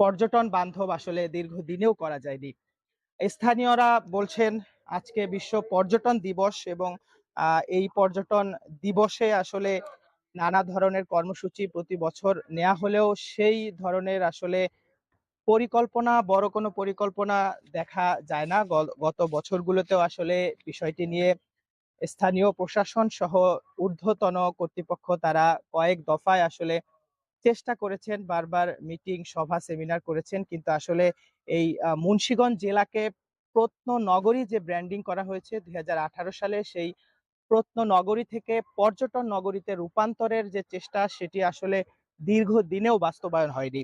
পর্যটন বান্ধব আসলে দীর্ঘদিনেও করা যায়নি। স্থানীয়রা বলছেন আজকে বিশ্ব পর্যটন দিবস এবং এই পর্যটন দিবসে আসলে নানা ধরনের কর্মসূচি প্রতি বছর নেয়া হলেও সেই ধরনের আসলে পরিকল্পনা, বড় কোনো পরিকল্পনা দেখা যায় না। গত বছরগুলোতেও আসলে বিষয়টি নিয়ে স্থানীয় প্রশাসন সহ ঊর্ধ্বতন কর্তৃপক্ষ তারা কয়েক দফায় আসলে চেষ্টা করেছেন, বারবার মিটিং, সভা, সেমিনার করেছেন। কিন্তু আসলে এই মুন্সিগঞ্জ জেলাকে প্রত্ননগরী যে ব্র্যান্ডিং করা হয়েছে ২০১৮ সালে সেই প্রত্ননগরী থেকে পর্যটন নগরীতে রূপান্তরের যে চেষ্টা সেটি আসলে দীর্ঘ দিনেও বাস্তবায়ন হয়নি।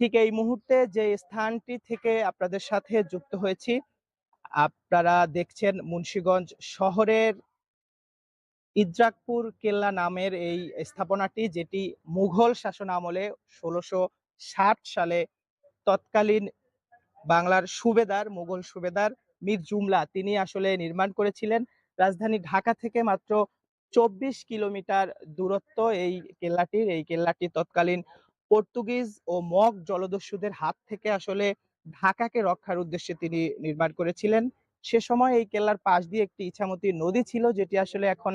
ঠিক এই মুহূর্তে যে স্থানটি থেকে আপনাদের সাথে যুক্ত হয়েছি, আপনারা দেখছেন মুন্সিগঞ্জ শহরের ইদ্রাকপুর কেল্লা নামের এই স্থাপনাটি যেটি মুঘল শাসন আমলে ১৬৬০ সালে তৎকালীন বাংলার সুবেদার, মুঘল সুবেদার মীর জুমলা তিনি আসলে নির্মাণ করেছিলেন। রাজধানী ঢাকা থেকে মাত্র ২৪ কিলোমিটার দূরত্ব এই কেল্লাটির। এই কেল্লাটি তৎকালীন পর্তুগিজ ও মগ জলদস্যুদের হাত থেকে আসলে ঢাকাকে রক্ষার উদ্দেশ্যে তিনি নির্মাণ করেছিলেন। সে সময় এই কেল্লার পাশ দিয়ে একটি ইছামতি নদী ছিল যেটি আসলে এখন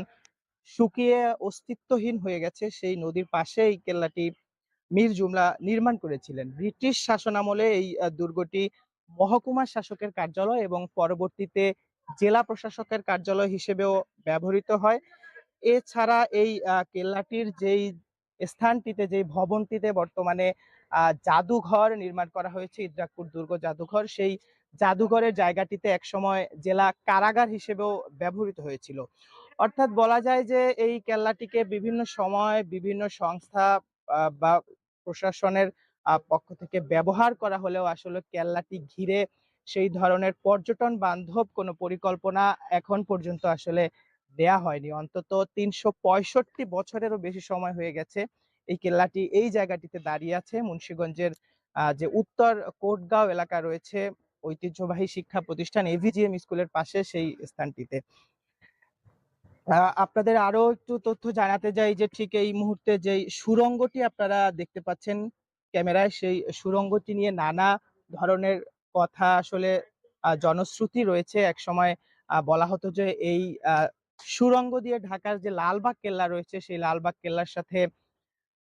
শুকিয়ে অস্তিত্বহীন হয়ে গেছে। সেই নদীর পাশে এই কেল্লাটি মীর জুমলা নির্মাণ করেছিলেন। ব্রিটিশ শাসনামলে এই দুর্গটি মহকুমা শাসকের কার্যালয় এবং পরবর্তীতে জেলা প্রশাসকের কার্যালয় হিসেবেও ব্যবহৃত হয়। এছাড়া এই কেল্লাটির যেই স্থানটিতে যেই ভবনটিতে বর্তমানে জাদুঘর নির্মাণ করা হয়েছে ইদ্রাকপুর দুর্গ জাদুঘর, সেই জাদুঘরের জায়গাটিতে একসময় জেলা কারাগার হিসেবেও ব্যবহৃত হয়েছিল। অর্থাৎ বলা যায় যে, এই কেল্লাটিকে বিভিন্ন সময় বিভিন্ন সংস্থা বা প্রশাসনের পক্ষ থেকে ব্যবহার করা হলেও আসলে কেল্লাটি ঘিরে সেই ধরনের পর্যটন বান্ধব কোনো পরিকল্পনা এখন পর্যন্ত আসলে দেয়া হয়নি। অন্তত ৩৬৫ বছরেরও বেশি সময় হয়ে গেছে এই কেল্লাটি এই জায়গাটিতে দাঁড়িয়ে আছে। মুন্সীগঞ্জের যে উত্তর কোটগাঁও এলাকা রয়েছে, ঐতিহ্যবাহী শিক্ষা প্রতিষ্ঠান এভিজিএম স্কুলের পাশে সেই স্থানটিতে। আপনাদের আরও একটু তথ্য জানাতে যাই যে ঠিক এই মুহূর্তে যেই সুরঙ্গটি আপনারা দেখতে পাচ্ছেন ক্যামেরায়, সেই সুরঙ্গটি নিয়ে নানা ধরনের কথা আসলে জনশ্রুতি রয়েছে। একসময় আ বলা হতো যে এই আ সুড়ঙ্গ দিয়ে ঢাকার যে লালবাগ কেল্লা রয়েছে, সেই লালবাগ কেল্লার সাথে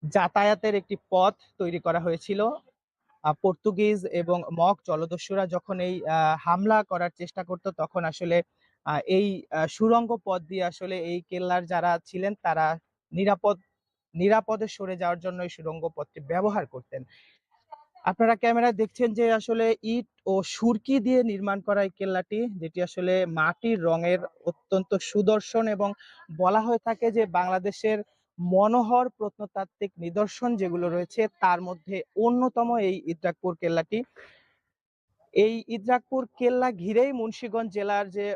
যাতায়াতের একটি পথ তৈরি করা হয়েছিল। পর্তুগিজ এবং মগ জলদস্যুরা যখন এই হামলা করার চেষ্টা করত তখন আসলে এই সুরঙ্গ পথ দিয়ে আসলে এই কেল্লার যারা ছিলেন, তারা নিরাপদ, নিরাপদে সরে যাওয়ার জন্য এই সুরঙ্গ পথটি ব্যবহার করতেন। আপনারা ক্যামেরায় দেখছেন যে আসলে ইট ও সুরকি দিয়ে নির্মাণ করা এই কেল্লাটি, যেটি আসলে মাটির রঙের অত্যন্ত সুদর্শন এবং বলা হয়ে থাকে যে বাংলাদেশের মনোহর প্রত্নতাত্ত্বিক নিদর্শন যেগুলো রয়েছে, তার মধ্যে অন্যতম এই ইদ্রাকপুর কেল্লাটি। এই ইদ্রাকপুর কেল্লা ঘিরেই মুন্সিগঞ্জ জেলার যে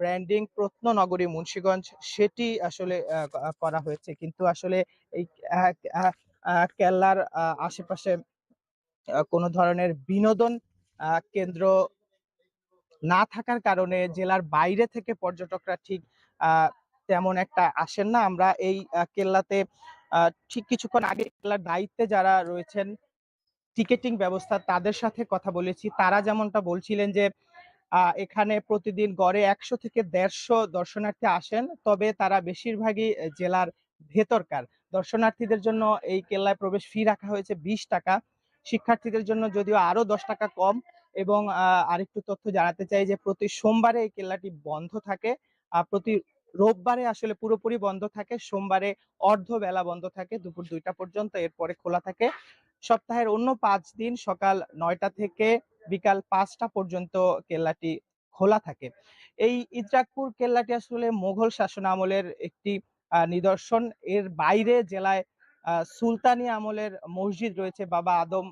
ব্র্যান্ডিং প্রত্ননগরী, মুন্সিগঞ্জ, সেটি আসলে করা হয়েছে। কিন্তু আসলে এই কেল্লার আশেপাশে কোনো ধরনের বিনোদন কেন্দ্র না থাকার কারণে জেলার বাইরে থেকে পর্যটকরা ঠিক তেমন একটা আসেন না। আমরা এই কেল্লাতে ঠিক কিছুক্ষণ আগে কেল্লার দায়িত্বে যারা রয়েছেন, টিকেটিং ব্যবস্থা তাদের সাথে কথা বলেছি। তারা যেমনটা বলছিলেন যে এখানে প্রতিদিন গড়ে ১০০ থেকে ১৫০ দর্শনার্থী আসেন। তবে তারা বেশিরভাগই জেলার ভেতরকার। দর্শনার্থীদের জন্য এই কেল্লায় প্রবেশ ফি রাখা হয়েছে ৳২০ শিক্ষার্থীদের জন্য যদিও আরও ৳১০ কম এবং আরেকটু তথ্য জানাতে চাই যে, প্রতি সোমবারে এই কেল্লাটি বন্ধ থাকে। প্রতি রোববারে আসলে পুরোপুরি বন্ধ থাকে। সোমবারে অর্ধবেলা বন্ধ থাকে, দুপুর ২টা পর্যন্ত। এরপরে খোলা থাকে। সপ্তাহের অন্য ৫ দিন সকাল ৯টা থেকে বিকাল পাঁচটা পর্যন্ত কেল্লাটি খোলা থাকে। এই ইদ্রাকপুর কেল্লাটি আসলে মোঘল শাসন আমলের একটি নিদর্শন। এর বাইরে জেলায় সুলতানি আমলের মসজিদ রয়েছে, বাবা আদম